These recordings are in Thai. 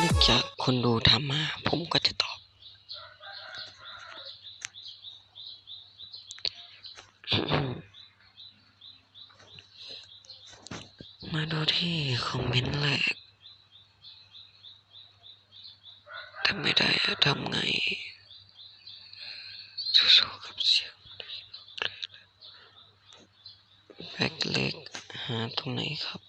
นื่องจากคนดูถามมา ผมก็จะตอบ มาดูที่คอมเมนต์แรกทำไม่ได้ทำไง สู้ๆกับเสียง แบกเล็ก หาตรงไหนครับ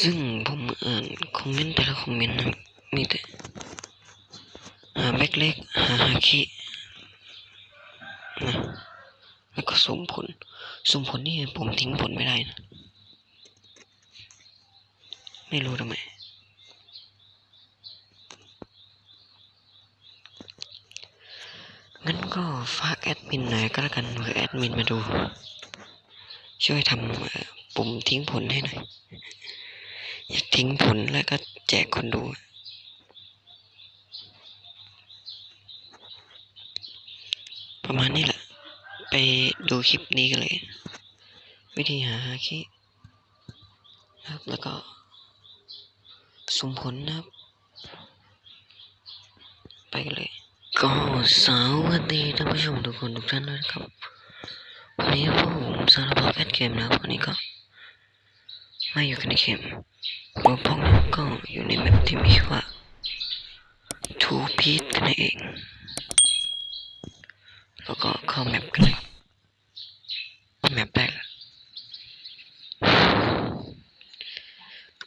ซึ่งผมอ่านคอมเมนต์แต่ละคอมเมนต์นะมีแต่หาแบกเล็ก หาฮาคินะ แล้วก็สุ่มผลสุ่มผลนี่ผมทิ้งผลไม่ได้นะ ไม่รู้ทำไม งั้นก็ฝากแอดมินหน่อยก็แล้วกันเผื่อแอดมินมาดู ช่วยทำปุ่มทิ้งผลให้หน่อย อยากทิ้งผลแล้วก็แจกคนดูประมาณนี้แหละ ดูคลิปนี้กันเลย วิธีหาฮาคิครับแล้วก็สุ่มผลนะครับ ไปกันเลย ก็สวัสดีท่านผู้ชมทุกคนทุกท่านด้วยนะครับ วันนี้พวกผมสารพัดแคทเกมนะครับวันนี้ก็มาอยู่กันในเกมพวกผมก็อยู่ในแมปที่มีชื่อว่า Two Peat นั่นเอง แล้วก็เข้าแมปกันเลย แมปแรกละ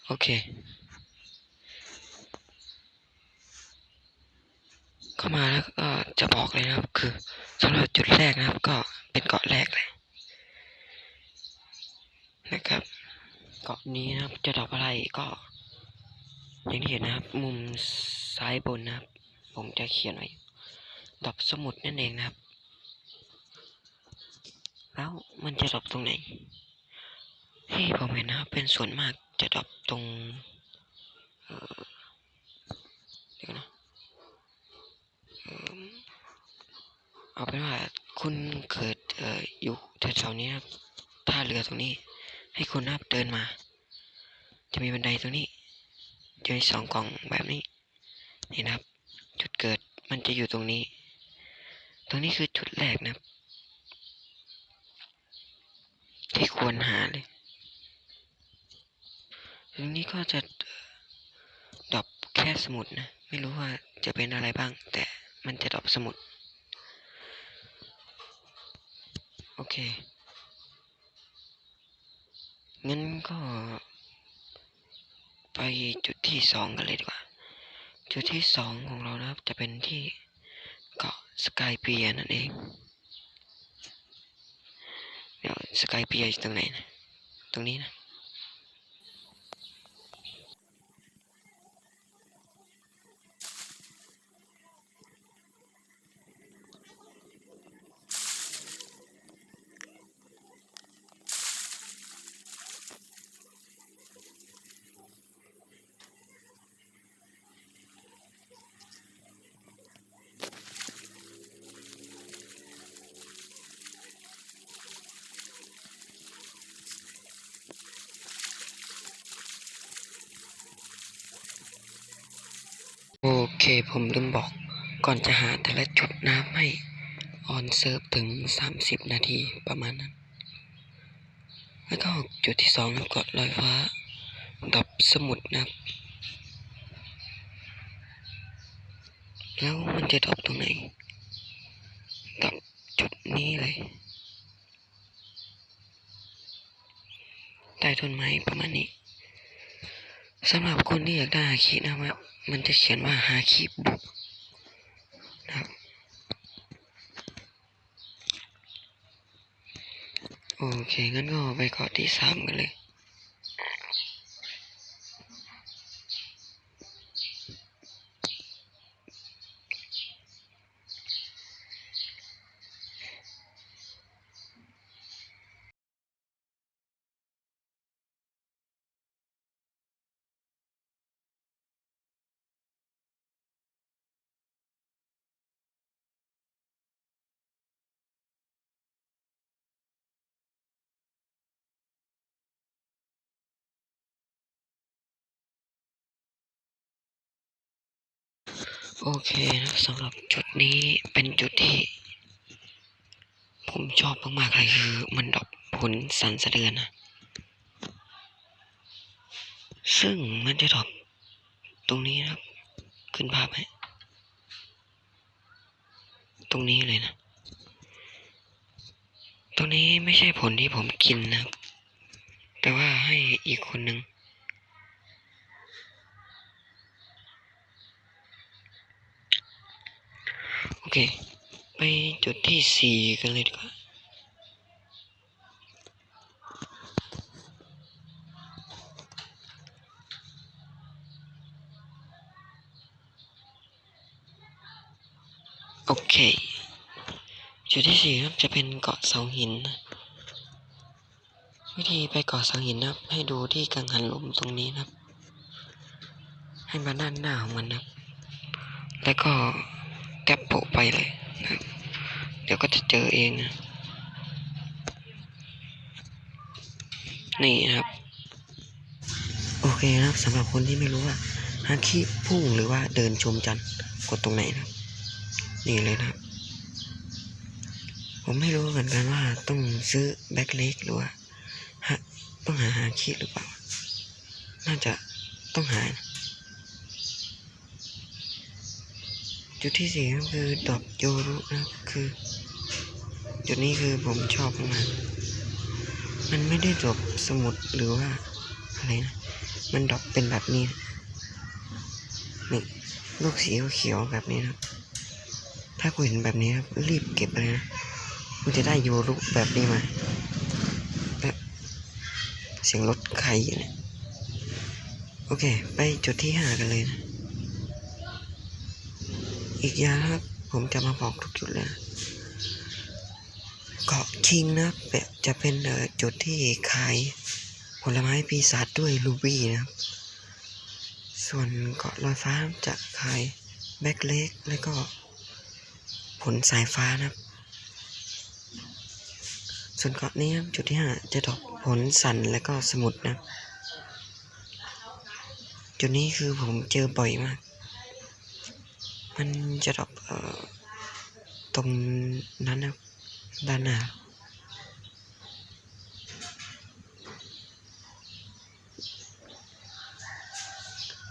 โอเคเข้ามาแล้วก็จะบอกเลยนะครับ คือสำหรับจุดแรกนะครับ ก็เป็นเกาะแรกเลยนะครับ เกาะนี้นะครับจะดอปอะไรก็ อย่างที่เห็นนะครับ มุมซ้ายบนนะครับ ผมจะเขียนไว้ดอปสมุดนั่นเองนะครับ แล้วมันจะดรอปตรงไหนที่ผมเห็นนะครับเป็นส่วนมากจะดรอปตรงเออเดี๋ยวนะเอาเป็นว่าคุณเกิดอออยู่แถวๆนี้ครับท่าเรือตรงนี้ ให้คุณนับเดินมา จะมีบันไดตรงนี้จะมีสองกล่องแบบนี้นี่นะครับ จุดเกิดมันจะอยู่ตรงนี้ ตรงนี้คือจุดแรกนะครับ ที่ควรหาเลยตรงนี้ก็จะดรอปแค่สมุดนะ ไม่รู้ว่าจะเป็นอะไรบ้าง แต่มันจะดรอปสมุด โอเค งั้นก็ ไปจุดที่สองกันเลยดีกว่า จุดที่สองของเรานะครับ จะเป็นที่เกาะสกายเปียนั่นเอง สกายเปีไอตรงไหนนะ ตรงนี้นะ เคผมลืมบอก ก่อนจะหาแต่ละจุดน้ำให้ ออนเซิร์ฟถึง 30 นาทีประมาณนั้น แล้วก็จุดที่สองกาะลอยฟ้า ดับสมุดนะครับ แล้วมันจะดับตรงไหนดับจุดนี้เลยใต้ต้นไม้ประมาณนี้ สำหรับคนที่อยากได้ฮาคินะครับ มันจะเขียนว่าฮาคิบุกนะครับโอเคงั้นก็ไปเกาะที่สามกันเลย โโอเคนะสำหรับจุดนี้เป็นจุดที่ ผมชอบมากๆเลยคือ มันดอปผลสันสะเทือนนะซึ่งมันจะดอปตรงนี้นะครับ ขึ้นภาพไหมตรงนี้เลยนะ ตรงนี้ไม่ใช่ผลที่ผมกินนะครับ แต่ว่าให้อีกคนหนึ่ง อเค ไปจุดที่สี่กันเลยดีกว่าโอเค จุดที่สี่ครับจะเป็นเกาะเสาหินนะวิธีไปเกาะเสาหินนะครับ ให้ดูที่กังหันลมตรงนี้นะครับ ให้มาด้านหน้าของมันนะครับ แล้วก็ แกปโปะไปเลยนะเดี๋ยวก็จะเจอเองนะนี่นะครับ โอเคนะครับสำหรับคนที่ไม่รู้ว่าฮาคิพุ่งหรือว่าเดินชมจันทร์กดตรงไหนนะนี่เลยนะครับ ผมไม่รู้เหมือนกันว่าต้องซื้อแบ็คเล็กหรือว่าต้องหาฮาคิหรือเปล่า น่าจะต้องหานะ จุดที่สี่ก็คือดอบโยรุนะคือ จุดนี้คือผมชอบมากมันไม่ได้ดอปสมุดหรือว่าอะไรนะมันดอปเป็นแบบนี้นี่ลูกสีเขียวแบบนี้นะถ้าคุณเห็นแบบนี้นะครับรีบเก็บเลยนะคุณจะได้โยรุแบบนี้มาแบบเสียงรถใครอยู่เนี่ยโอเค ไปจุดที่ห้ากันเลยนะ อีกอย่างนะครับ ผมจะมาบอกทุกจุดเลยเกาะคิงนะแบบจะเป็นจุดที่ขายผลไม้ปีศาจด้วยรูบี้นะครับ ส่วนเกาะลอยฟ้าจะขายแบ็คเล็กแล้วก็ผลสายฟ้านะครับ ส่วนเกาะนี้ครับจุดที่ห้าจะดอกผลสันและก็สมุดนะ จุดนี้คือผมเจอบ่อยมาก มันจะดอกเอ่อตรงนั้นนะด้านหน้า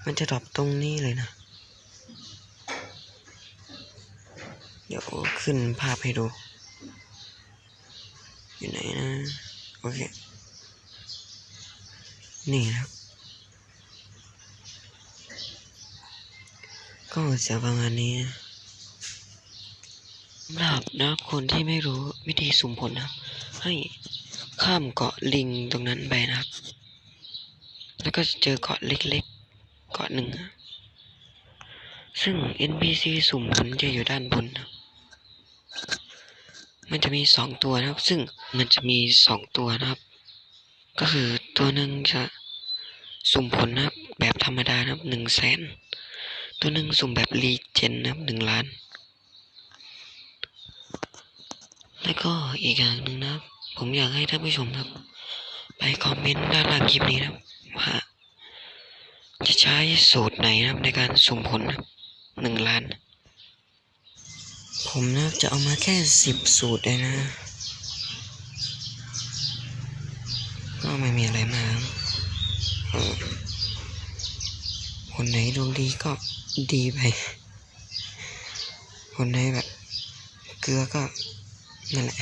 มันจะดรอปตรงนี้เลยนะ เดี๋ยวขึ้นภาพให้ดู อยู่ไหนนะ โอเค นี่นะครับ ก็จะประมาณนี้สำหรับนะครับคนที่ไม่รู้วิธีสุ่มผลนะครับ ให้ข้ามเกาะลิงตรงนั้นไปนะครับ แล้วก็จะเจอเกาะเล็กๆ เกาะหนึ่ง ซึ่ง NPC สุ่มผลจะอยู่ด้านบนนะมันจะมีสองตัวนะครับ ซึ่งมันจะมีสองตัวนะครับ ก็คือตัวหนึ่งจะสุ่มผลนะครับ แบบธรรมดานะครับหนึ่งแสน ตัวหนึ่งสุ่มแบบรีเจนนะครับหนึ่งล้าน แล้วก็อีกอย่างหนึ่งนะครับ ผมอยากให้ท่านผู้ชมนะครับ ไปคอมเมนต์ด้านล่างคลิปนี้นะครับว่าจะใช้สูตรไหนนะครับในการสุ่มผลนะหนึ่งล้าน ผมนะจะเอามาแค่สิบสูตรเลยนะ ก็ไม่มีอะไรมากคนไหนดวงดีก็ ดีไป คนไหนแบบ เกลือก็นั่นแหละ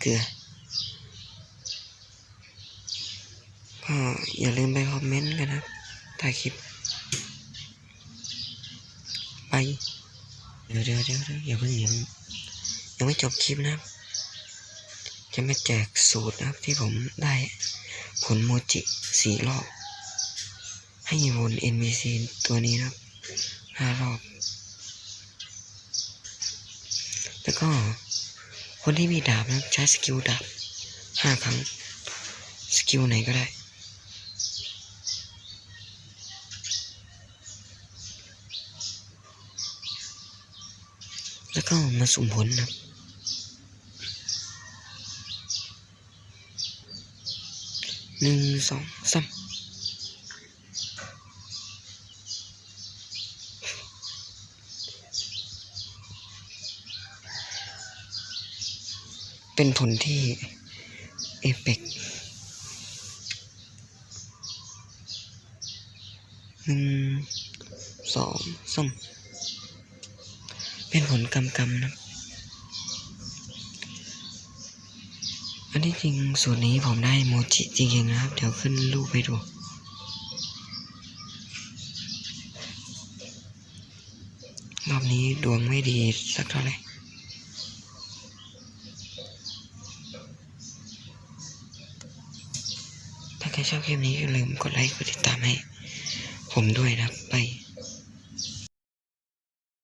เกลือ ก็อย่าลืมไปคอมเมนต์กันนะถ่ายคลิป ไป เดี๋ยวเดี๋ยวเดี๋ยวอย่าเพิ่งย่าเพิ่งยังไม่จบคลิปนะครับ จะมาแจกสูตรนะครับที่ผมได้ผลโมจิสี่รอบให้วน NPC ตัวนี้นะครับ ห้ารอบ แล้วก็ คนที่มีดาบนะใช้สกิลดาบห้าครั้ง สกิลไหนก็ได้แล้วก็มาสุ่มผลนะหนึ่งสองสาม เป็นผลที่เอเปกหนึ่งสองสามเป็นผลกำกำนะอันที่จริงส่วนนี้ผมได้โมจิจริงๆนะครับ เดี๋ยวขึ้นรูปไปดูรอบนี้ดวงไม่ดีสักเท่าไหร่ ถ้าใคร ชอบคลิปนี้อย่าลืมกดไลค์กดติดตามให้ ผมด้วยนะครับ